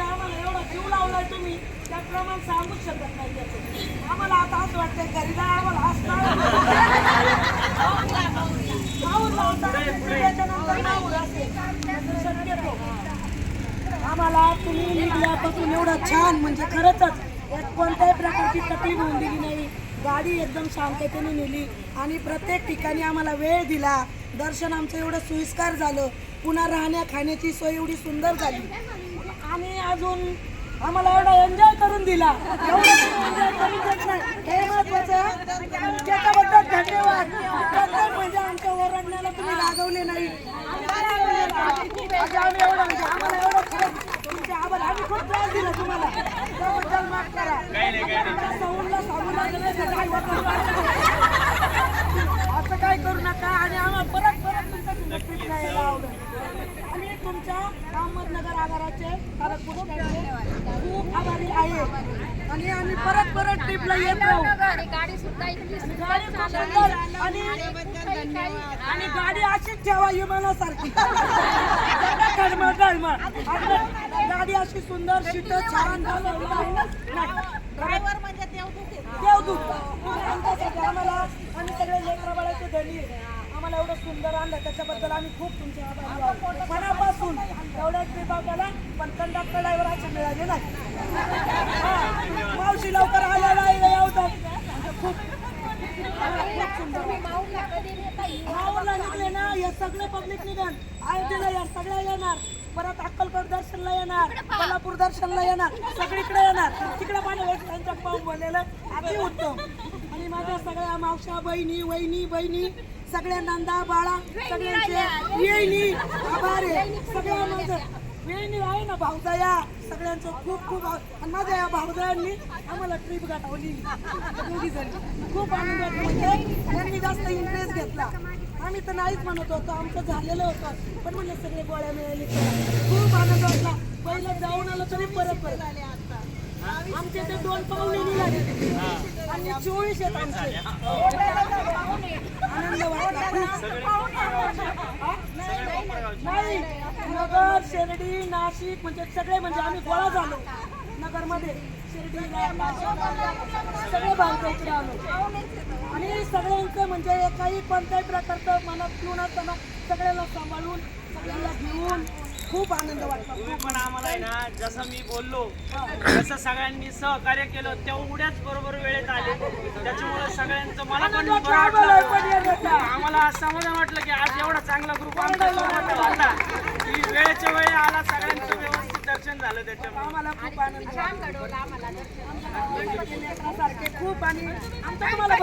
आम्हाला जीव तुम्ही त्याप्रमाणे सांगूच शकत नाही आम्हाला आता असं वाटतंय घरी आम्हाला हसणार आम्हाला तुम्ही निघल्यापासून एवढं छान म्हणजे खरंच यात कोणत्याही प्रकारची तकलीफ होऊन दिली नाही. गाडी एकदम शांततेने नेली. आणि प्रत्येक ठिकाणी आम्हाला वेळ दिला. दर्शन आमचं एवढं सोयीस्कार झालं. पुन्हा राहण्या खाण्याची सोय एवढी सुंदर झाली. आणि अजून आम्हाला एवढा एन्जॉय करून दिला. एवढं एन्जॉय करून देत नाही. हे महत्वाचं. त्याच्याबद्दल धन्यवाद प्रत्येक म्हणजे आमच्या ओरडण्याला तुम्ही रागवले नाही आज आम्ही एवढं म्हणजे आम्हाला एवढं खरंच तुमचे आभार आम्ही खूप त्रास दिला तुम्हाला. त्याबद्दल माफ करा. आमच्या सौंडला सांगूला गेलं तर काय होतं असं काय करू नका आणि आम्हाला परत परत तुमच्या ट्रिप नाही यायला आवडेल. आणि तुमच्या अहमदनगर आगाराचे खूप आभारी आहे. आणि आम्ही परत परत ट्रिपला येत राहू. गाडी सुद्धा इतकी गाडी खूप सुंदर आणि गाडी अशीच ठेवा विमानासारखी. गाडी अशी सुंदर शीट छान ड्रायव्हर म्हणजे देवदूत आमच्यासाठी आम्हाला आम्ही सगळे लेकरा बाळाचे धनी आम्हाला एवढं सुंदर आणलं. त्याच्याबद्दल आम्ही खूप तुमचे आभारी आहोत. मनापासून एवढ्या ट्रिप आपल्याला पण कंडक्टर ड्रायव्हर असे मिळाले नाही हा, मावशी लवकर आल्या नाही येऊतात म्हणजे खूप खूप सुंदर माऊला निघले ना हे सगळे पब्लिक निघण अयोध्येला या सगळ्या येणार. परत अक्कलकोट दर्शनला येणार कोल्हापूर दर्शनला येणार सगळीकडे येणार. तिकडे माझ्या वडिलांच्या पाहून बोललेलं अति उत्तम. आणि माझ्या सगळ्या मावशा बहिणी वहिनी बहिणी सगळ्या नंदा बाळा सगळ्यांचे येईनी. आभार. आहे सगळ्या माझं वेळी आहे ना भाऊदया सगळ्यांचं खूप खूप आणि माझ्या या भाऊदयांनी आम्हाला ट्रिप गाठवली. दोघी जण. खूप आनंद वाटला. जास्त इंटरेस्ट घेतला. आम्ही तर नाहीच म्हणत होतो आमचं झालेलं होतं. पण म्हणजे सगळे गोळ्या मिळाली. खूप आनंद वाटला. पहिलं जाऊन आलो तरी परत परत. आले आता आमचे ते दोन पाहुणे निघाले. आणि चोवीस आहेत आमचे. आनंद नाही नगर शिर्डी नाशिक म्हणजे सगळे म्हणजे आम्ही गोळा झालो. नगरमध्ये. शिर्डी सगळे बांधकाम आलो. आणि सगळ्यांचं म्हणजे काही कोणत्याही प्रकारचं मनात पिऊन असताना सगळ्याला सांभाळून सगळ्याला घेऊन खूप आनंद वाटला तुम्ही पण आम्हाला आहे ना जसं मी बोललो तसं सगळ्यांनी सहकार्य केलं तेवढ्याच बरोबर वेळेत आले. त्याच्यामुळे सगळ्यांचं मला पण बरं वाटलं. आम्हाला समाधान वाटलं की आज एवढा चांगला ग्रुप आमच्यासोबत होता. की वेळेच्या वेळी आला सगळ्यांचं दर्शन झालं त्याच्यामुळे. आम्हाला खूप आनंद सारखे खूप आणि आमचं तुम्हाला